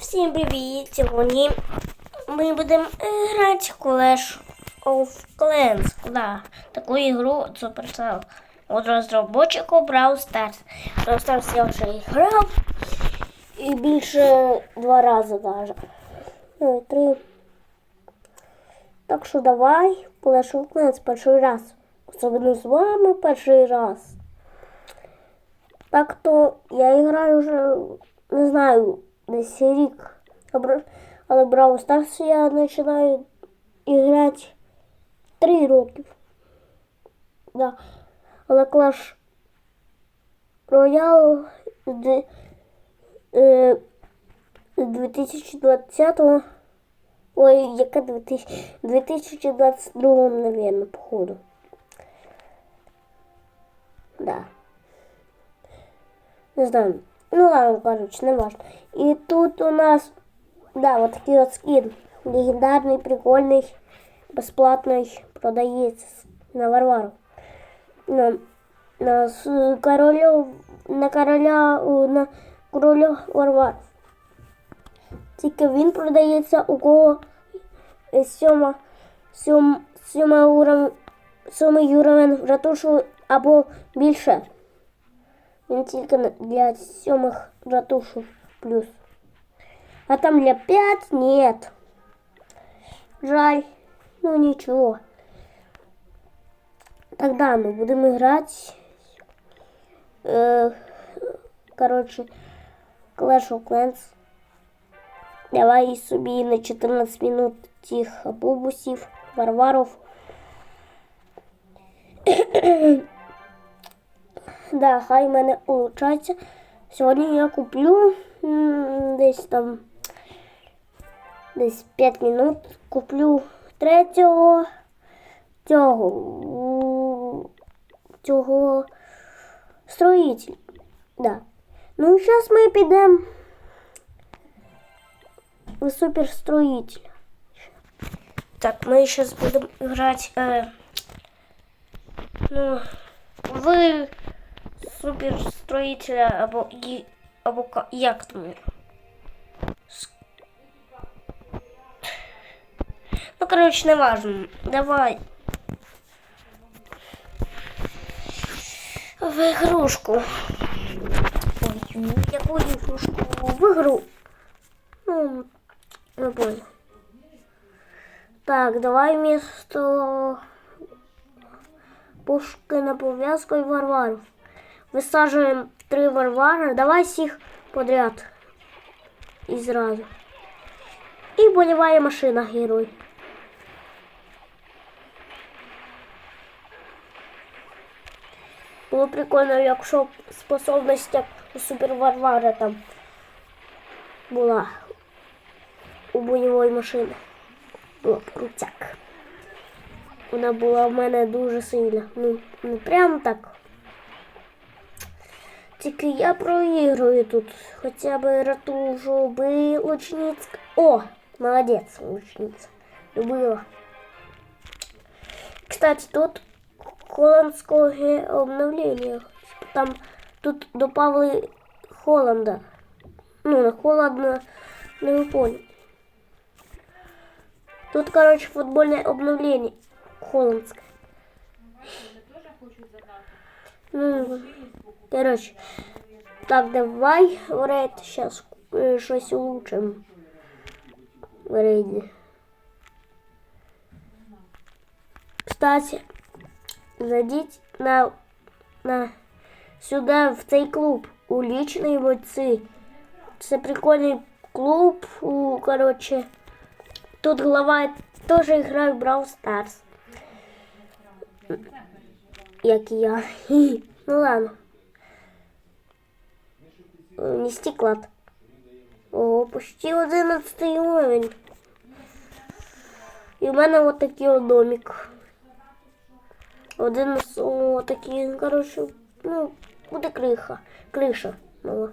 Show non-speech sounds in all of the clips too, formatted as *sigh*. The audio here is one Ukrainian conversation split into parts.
Всім привіт! Сьогодні ми будемо грати в Clash of Clans. Да, таку ігру Supercell. От Brawl Stars. Brawl Stars я вже грав. І більше два рази навіть. Ну, три. Так що давай Clash of Clans перший раз. Особливо з вами перший раз. Так то я граю вже, не знаю, десь рік. Але Brawl Stars я починаю грати 3 років. Да. Але Clash Royale з е, з 2020 Ой, яка 2000, 2022, наверное, походу. Да. Не знаю. Ну ладно, короче, не важно. И тут у нас, да, вот такий вот скин. Легендарный, прикольный, бесплатный, продается на Варвару. На, на с- королю, на короля, у, на королю Варвар. Тільки він продається у кого е, сьома, сьом, сьома уровень, сьомий уровень ратушу або більше. Він тільки на- для сьомих ратушів плюс. А там для п'ять нет. Жаль. Ну нічого. Тогда ми будемо грати. Е, короче, Clash of Clans. Давай собі на 14 минут тих бубусів, варваров. Да, хай в мене виходить. Сьогодні я куплю десь там десь 5 минут. Куплю третього цього цього строїтель. Да. Ну, зараз ми підемо в суперстроїтель. Так, ми зараз будемо грати е, ну, в суперстроїтеля або, ї- або як там. Ну, коротше, не важно. Давай. В ігрушку. Ой, в яку ігрушку? В ігру. Ну, понял. Так, давай вместо пушки на пов'язку і варварів. Висаджуємо три варвари. Давай всіх подряд. І зразу. І боліває машина герой. Було прикольно, якщо способність як у суперварвара там була у бойової машини. Була крутяк. Вона була в мене дуже сильна. Ну, не прямо так. Тільки я проігрую тут. Хоча б ратужу би лучницька. О, молодець, лучниця. Любила. Кстати, тут холландського обновлення. Там тут добавили Холланда. Ну, на холодно, не понял. Тут, короче, футбольное обновление холландское. Ну, короче, так, давай в рейд сейчас щось улучшим. В рейді. Кстати, зайдіть на, на сюди, в цей клуб. У лічної бойці. Це прикольний клуб. Короче, тут глава теж грає в Brawl Stars. Як я. *laughs* Ну ладно. Нести клад. О, почти 11 уровень. І в мене от такий от домик. Один о, такий, коротше, ну, буде криха. Криша. мала.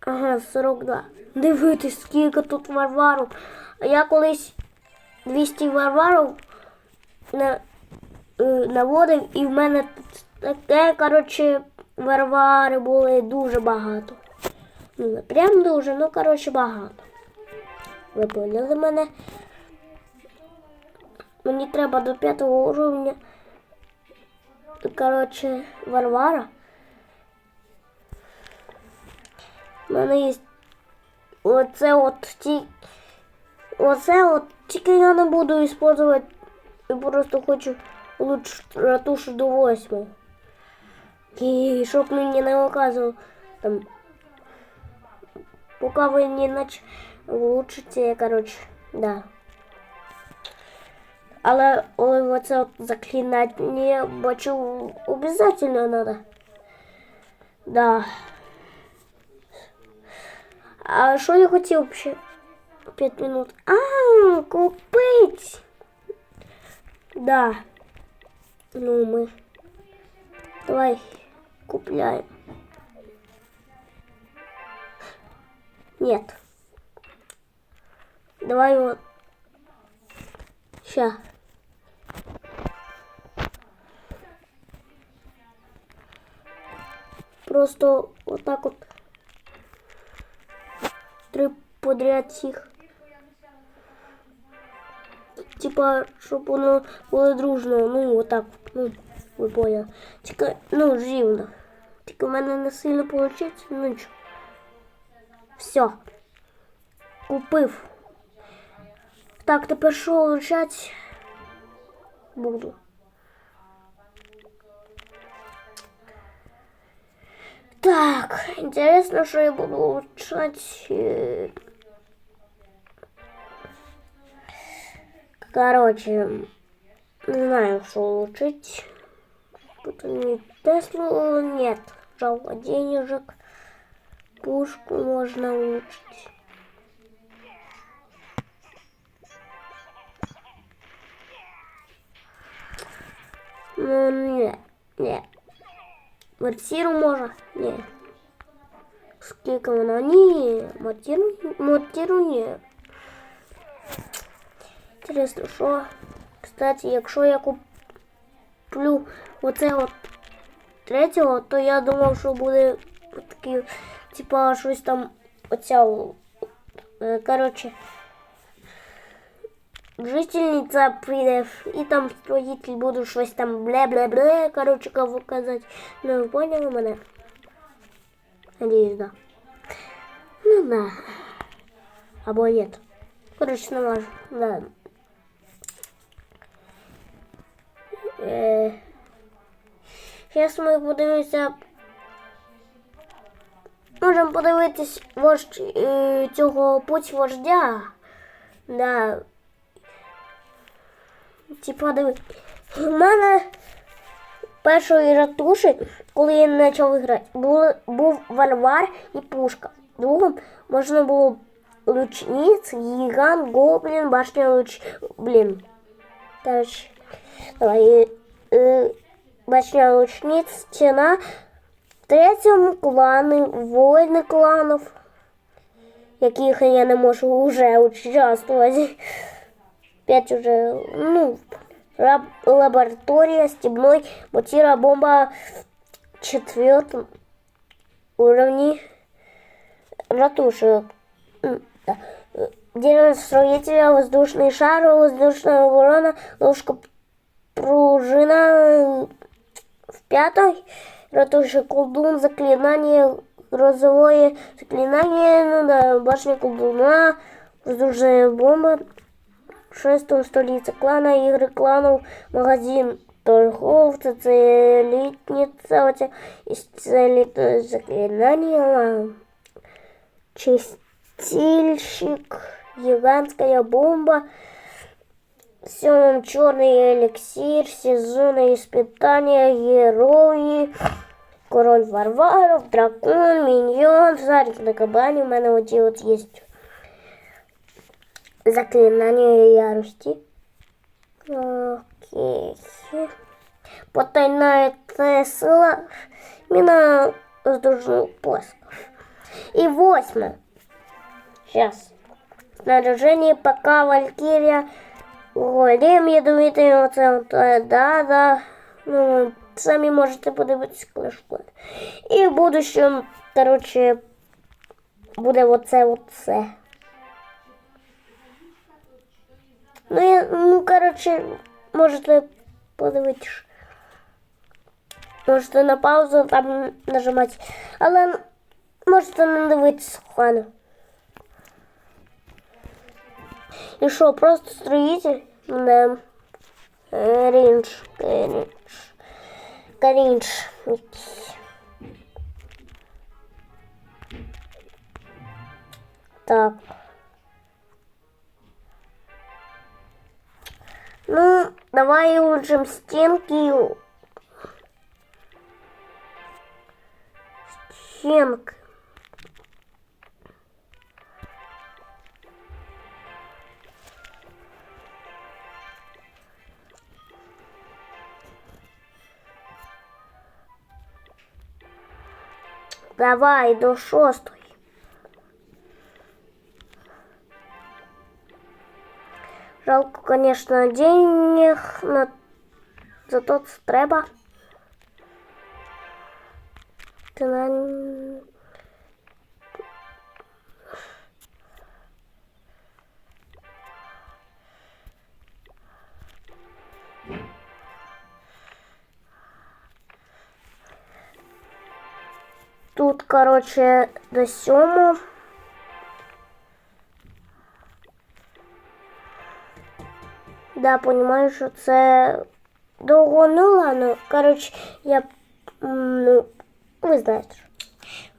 Ага, 42. Дивитись, скільки тут варварів. А я колись 200 варварів на, е, наводив, і в мене тут таке, коротше, Варвари були дуже багато. Ну, не прям дуже, ну коротше багато. Ви поняли мене? Мені треба до п'ятого уровня. Коротше, Варвара. У мене є оце от ті. Оце от тільки я не буду використовувати. Я просто хочу улучшити ратушу до восьмого. І щоб мені не оказував там. Поки ви не нач... улучшите, коротше, да. Але ой, оце от заклинати мені бачу обов'язково надо. Да. А що я хотів ще? П'ять минут. А, купить. Да. Ну, мы. Давай, купляем. Нет. Давай вот. Ща. Просто вот так вот. Три подряд всіх. Типа, щоб воно було дружно, ну отак, ну, поняли. Тільки, ну, рівно. Тільки в мене не сильно виходить, ну нічого. Все. Купив. Так, тепер що лучать буду. Так, интересно, что я буду улучшать. э, Короче, не знаю, что улучшить. Тут не Теслу нет. Жалко денежек. Пушку можно улучшить. Ну, нет, нет. Мортиру може? Ні. Скільки вона? Ні. Мортиру? Мортиру ні. Інтересно, що? Кстати, якщо я куплю оце от третього, то я думав, що буде такий, типа, щось там оця, е, коротше, жительниця прийде, і там строїтель буде щось там бля-бля-бля, коротше, кого казати. Ну, ви поняли мене? Надіюсь, да. Ну, да. Або нет. Коротше, не важно. Да. Е, Зараз ми подивимося. Можемо подивитись вождь е, цього путь вождя. Да. Типа, диви. У мене першої ратуші, коли я почав грати, були, був варвар і пушка. Другом можна було лучниць, гігант, гоблін, башня луч... Блін. Короче, давай. Е, башня лучниць, стіна. Третьому клани, воїни кланів, яких я не можу вже участвувати. Пять уже, ну, лаб- лаборатория, стебной, мотира, бомба четвертом да. Э, Дерево строителя, воздушный шар, воздушная ворона, ложка пружина в пятой, ратуши колдун, заклинание, грозовое заклинание, ну да, башня колдуна, воздушная бомба, шестого столиця клана, ігри кланів, магазин торговця, це літниця, оце, і це літо заклинання, чистильщик, гігантська бомба, Сьомом чорний еліксир, сезонне испытання, герої, король варваров, дракон, міньйон, зарік на кабані, у мене оті от є Заклинание ярости. Окей. Потайная Тесла. Мина воздушных плосков. И восьмое. Сейчас. Снаряжение пока Валькирия. Голем ядовитый оцел. Да, да. Ну, самі можете подивитися Clans. І в будущем, коротше, буде оце оце. Ну, я, ну, коротше, можете подивитися. Можете на паузу там нажимати. Але можете не дивитися хвилину. І що, просто строїтель? Да. Крінж, крінж. Крінж. якийсь. Так. Ну, давай улучшим стенки. Стенки. Давай до шостої. Жалко, конечно, денег, но зато треба. Ти на... Короче, до сьому. Да, понимаю, що це довго ну ладно. Короче, я ну, ви знаєте.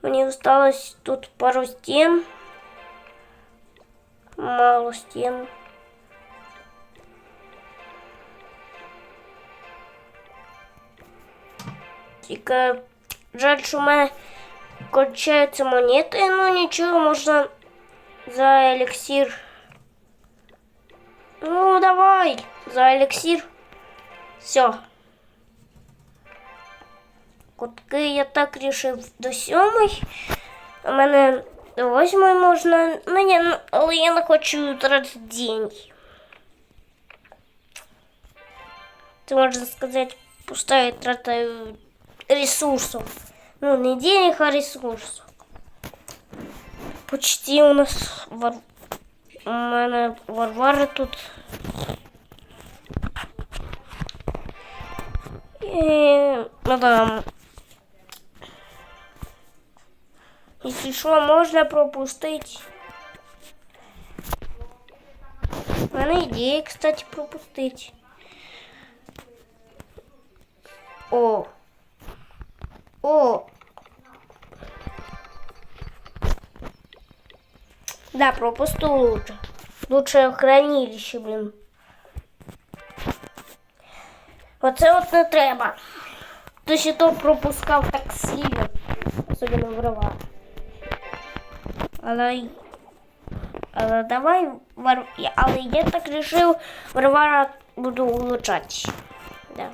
Мені осталось тут пару стін. Мало стін. Тільки жаль, що в мене кончаються монети, ну нічого, можна за еліксир. Ну, давай, за еліксир. Все. Кутки я так рішив до сьомої. У мене до восьмої можна. Ну, я, ну, але я не хочу тратити деньги. Це можна сказати, пустая трата ресурсов. Ну, не денег, а ресурсов. Почти у нас вар... у мене Варвара тут. І, мадам. Якщо що, можна пропустити. У мене кстати, пропустити. О. О. Да, пропусту лучше. Лучше хранилище, блин. Оце от не треба. Ти ще то пропускав так сильно. Особливо врава. Але, але давай, Вар... я- але я так решив, Варвара буду улучшати. Да.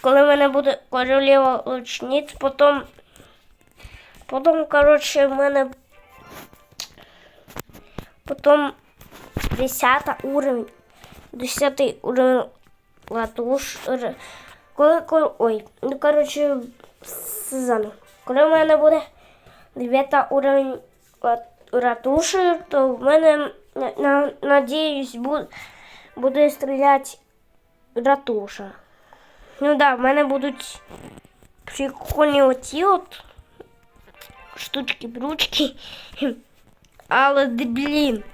Коли в мене буде королева лучниць, потім, потім, коротше, в мене потім 10 уровень, 10 уровень латуш. Коли, коли, ой, ну, коротше, сезону. Коли в мене буде 9 уровень ратуші, то в мене, на, надіюсь, буде, буде стріляти ратуша. Ну да, в мене будуть прикольні оці от штучки-бручки. Але, блін,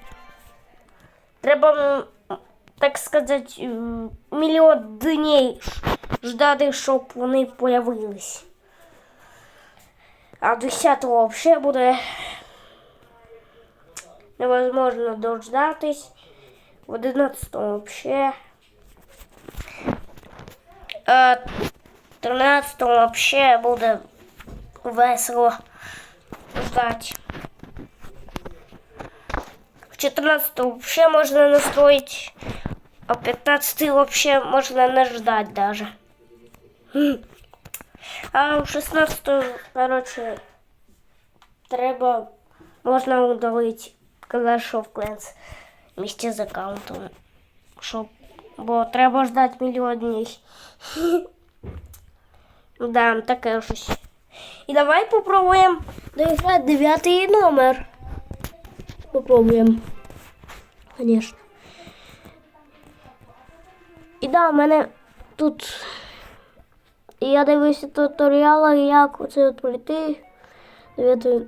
треба, так сказати, мільйон днів ждати, щоб вони появились. А 10-го взагалі буде невозможно дождатись. В 11-му взагалі. А 13 вообще буде весело ждать. В 14 вообще можно настроить, а 15 вообще можно не ждать даже. А в 16 короче, треба можна удалити Clash of Clans вместе з аккаунтом. Щоб, бо треба ждати мільйон днів. *laughs* Да, таке щось. І давай попробуємо доіграти дев'ятий номер. Попробуємо. Звісно. І да, в мене тут. Я дивився туторіали, як оце от пройти. Дев'ятий.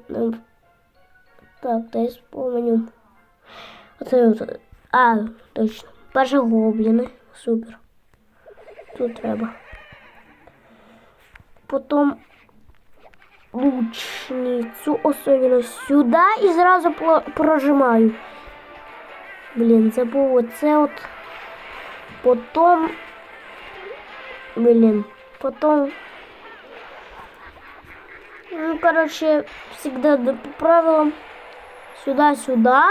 Так, десь по. Оце. А, точно. Перше гобліни. Супер. Тут треба. Потім лучницю особливо сюди і зразу прожимаю. Блін, забув оце от. Потім. Блін. Потім. Ну, короче, всегда да, по правилам. Сюда-сюда.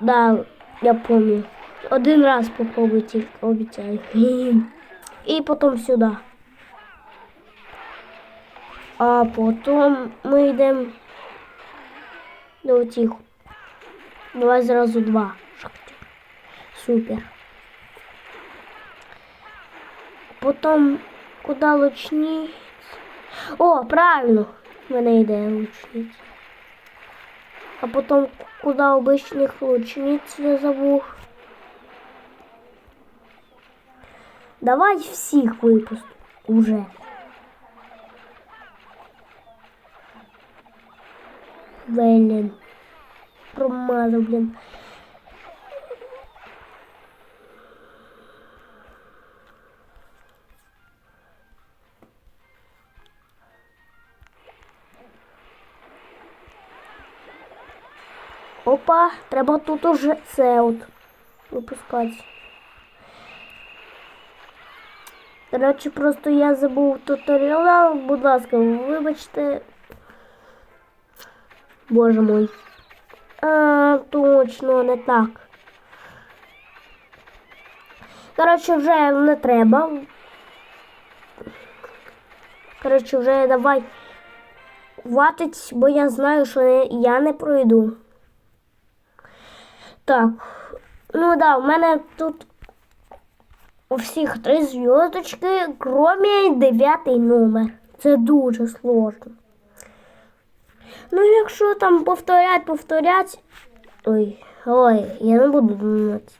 Да, я помню. Один раз попробуйте, обіцяю. І потім сюди. А потім ми йдемо до тих. Давай зразу два. Супер. Потім куди лучниць? О, правильно. В мене йде лучниць. А потім куди обичних лучниць я забув. Давай всіх випуск уже. Блін. Промазав, блін. Опа, треба тут уже це от випускати. Коротше, просто я забув туторіал, будь ласка, вибачте. Боже мой. А, точно, не так. Коротше, вже не треба. Коротше, вже давай хватить, бо я знаю, що я- не пройду. Так. Ну да, у мене тут у всіх три зв'язочки, крім дев'ятий номер. Це дуже сложно. Ну, якщо там повторять, повторять. Ой, ой, я не буду думати.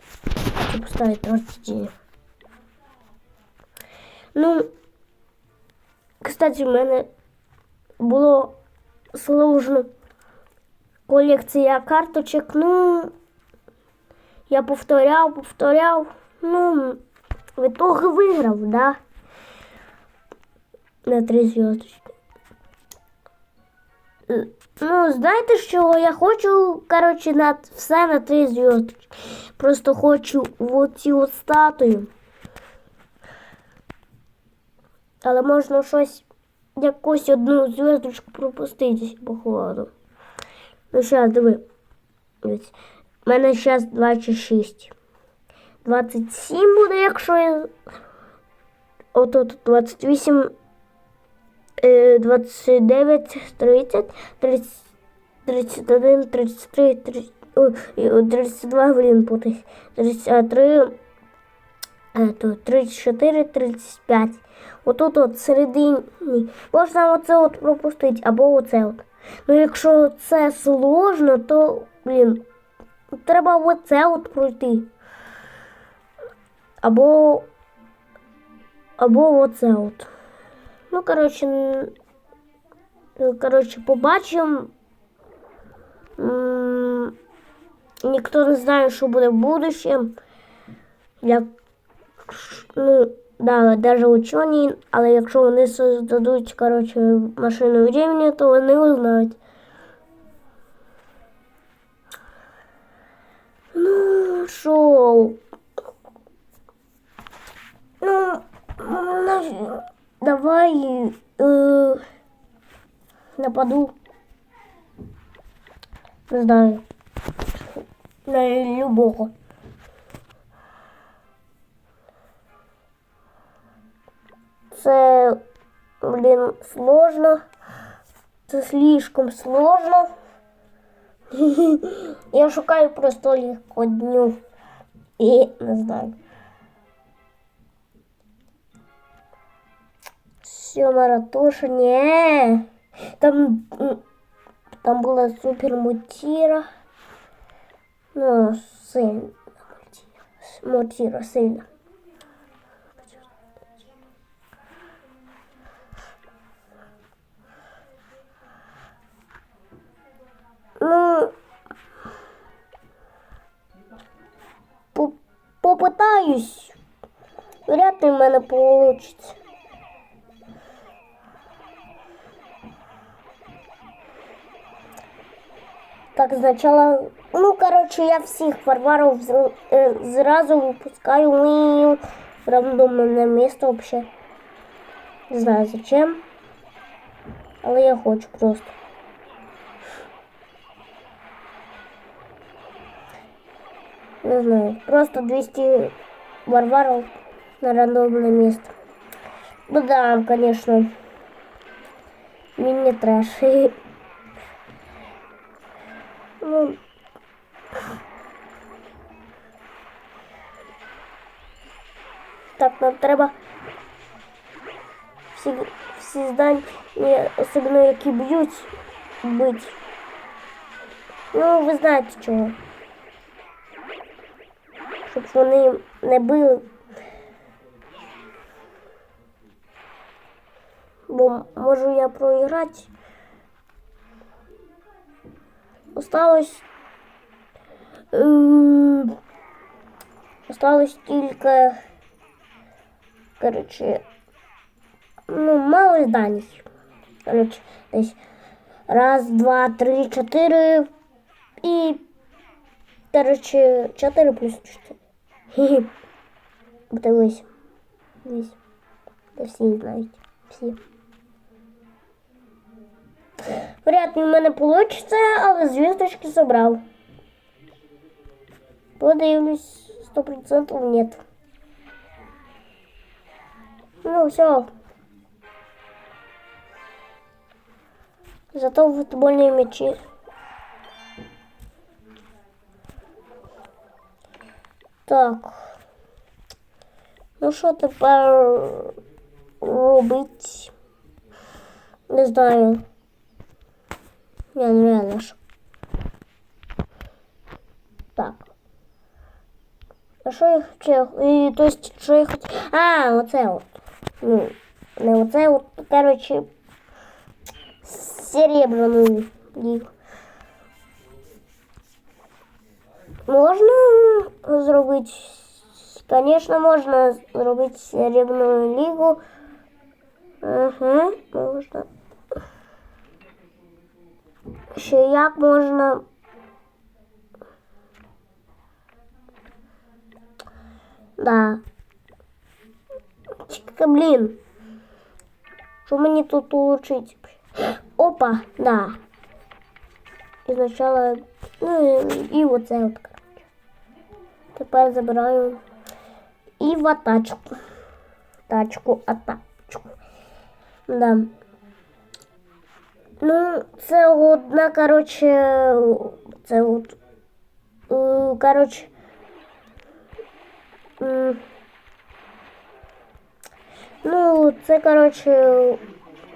Хочу поставити ростіння. Ну, кстати, в мене було сложно колекція карточок. Ну, я повторяв, повторяв. Ну, в итоге виграв, да? На три зв'язочки. Ну, знаєте, що я хочу, коротше, на все на три зв'язочки. Просто хочу оці от статую. Але можна щось, якусь одну зв'язочку пропустити, походу. Ну, зараз, диви. У мене зараз 26. 27 буде, якщо я. Отут 28, е, 29, 30, 30, 31, 33, 30, ой, і 32, блін, путаюсь. 33, е, 34, 35. Отут от середині. Можна оце от пропустити, або оце от. Ну, якщо це сложно, то, блін, треба оце от пройти. Або. Або оце от. Ну, коротше, ну, коротше, побачимо. Ніхто не знає, що буде в будущем. Як, ну, да, навіть учені, але якщо вони создадуть, коротше, машину времени, то вони узнають. Ну, що? Ну, ну, давай е, нападу. Не знаю. На любого. Це, блін, сложно. Це слишком сложно. *laughs* Я шукаю просто легко дню. І не знаю. Сьома ратуша, ні. Там, там була супер мутіра. Ну, сильна мутіра. Мутіра сильна. Ну, попытаюсь. Вряд ли в мене получится. Так, сначала, ну, короче, я всех варваров э, сразу выпускаю в рандомное место вообще. Не знаю зачем. Але я хочу просто. Не знаю, просто 200 варваров на рандомное место. Ну да, конечно. Мини-трэш. *laughs* Так, нам треба всі, всі здання, особливо які б'ють, бить. Ну, ви знаєте чого. Щоб вони не били. Бо можу я проіграти. Осталось. е, Осталось тільки. Короче. Ну, мало зданий. Короче, десь раз, два, три, чотири. І. Короче, чотири плюс чотири. *laughs* Хі-хі. Буде вісім. Вісім. Та всі знають. Всі. Вряд ли в мене вийде, але зв'язочки забрав. Подивлюсь, 100% нет. Ну, все. Зато футбольные мячи. Так. Ну що тепер робить? Не знаю. Я не реально ж. Так. А що я хотів? І, то есть, що я хотів? А, оце от. Ну, не оце от, короче, серебряну лігу. Можна зробити, звісно, можна зробити серебряну лігу. Ага, можна. Ще як можна. Да. Чекай, блін. Що мені тут улучшить? Опа, да. І спочатку, ну і оце от, коротше. Тепер забираю і в атачку. Тачку, атачку. Да. Ну, це одна, коротше, це от, коротше, ну, це, коротше,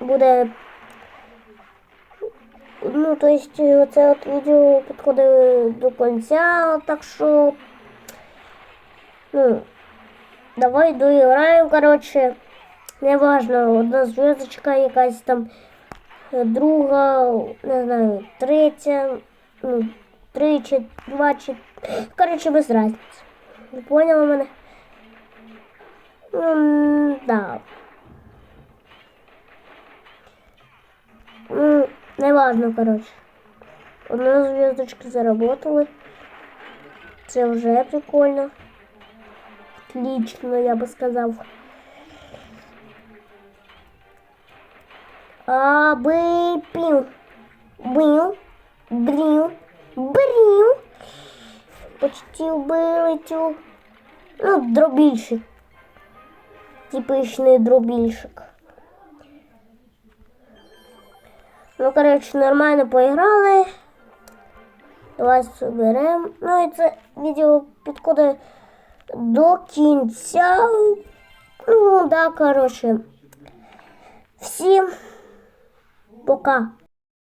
буде, ну, то есть, це от відео підходить до кінця, так що, ну, давай доіграємо, коротше, неважно, одна зв'язочка якась там, друга, не знаю, третя, ну, три чи два чи. Коротше, без разниці. Ви поняли мене? М, Да. Ну, неважно, коротше. Одна зв'язочка заработали. Це вже прикольно. Отлично, я би сказав. А, би, пів. Бив, брів, брів. Почти вбили. Ну, дробільщик. Типичний дробільщик. Ну, коротше, нормально поіграли. Давай соберемо. Ну і це відео підходить до кінця. Ну, да, коротше. Всім пока.